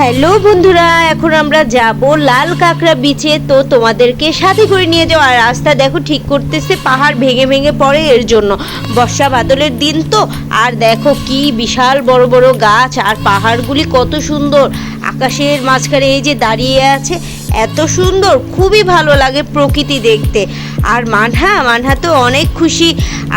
Hello বন্ধুরা, এখন আমরা যাব লাল কাঁকড়া বিচে। তো তোমাদেরকে সাথে করে নিয়ে যাওয়া রাস্তা দেখো, ঠিক করতেছে, পাহাড় ভেঙে ভেঙে পড়ে এর জন্য। বর্ষা বাদলের দিন তো। আর দেখো কি বিশাল বড় বড় গাছ, আর পাহাড়গুলি কত সুন্দর। আকাশের মাঝখানে এই যে দাঁড়িয়ে আছে, এত সুন্দর, খুবই ভালো লাগে প্রকৃতি দেখতে। আর মানহা মানহা তো অনেক খুশি।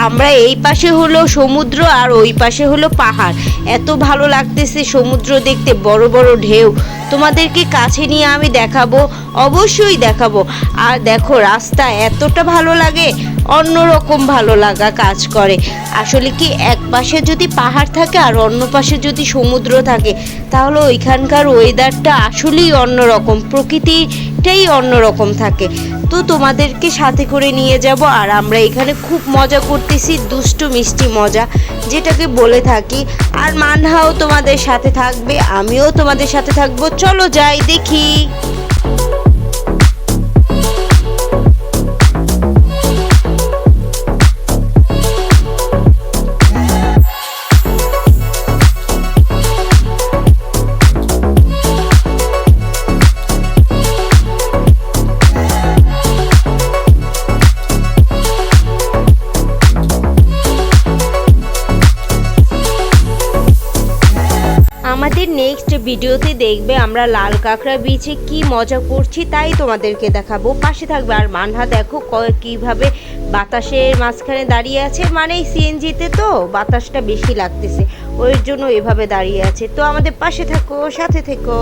আমরা এই পাশে হলো সমুদ্র আর ওই পাশে হলো পাহাড়। এত ভালো লাগতেছে সমুদ্র দেখতে, বড় বড় ঢেউ। তোমাদেরকে কাছে নিয়ে আমি দেখাবো, অবশ্যই দেখাবো। আর দেখো, রাস্তা এতটা ভালো লাগে, অন্যরকম ভালো লাগা কাজ করে। আসলে কি এক পাশে যদি পাহাড় থাকে আর অন্য পাশে যদি সমুদ্র থাকে, তাহলে ওইখানকার ওয়েদারটা আসলেই অন্যরকম। প্রকৃতিটাই অন্যরকম থাকে। তো তোমাদেরকে সাথে করে নিয়ে যাব আর আমরা এখানে খুব মজা করতেছি, দুষ্টু মিষ্টি মজা, যেটাকে বলে থাকি। আর মানহাও তোমাদের সাথে থাকবে, আমিও তোমাদের সাথে থাকব। চলো যাই দেখি। আমাদের নেক্সট ভিডিওতে দেখবে আমরা লাল কাঁকড়া বিচে কি মজা করছি, তাই তোমাদেরকে দেখাবো। পাশে থাকবে আর মানহা, দেখো কীভাবে বাতাসের মাঝখানে দাঁড়িয়ে আছে। মানে সিএনজিতে তো বাতাসটা বেশি লাগতেছে, ওই জন্য এভাবে দাঁড়িয়ে আছে। তো আমাদের পাশে থাকো, সাথে থেকো।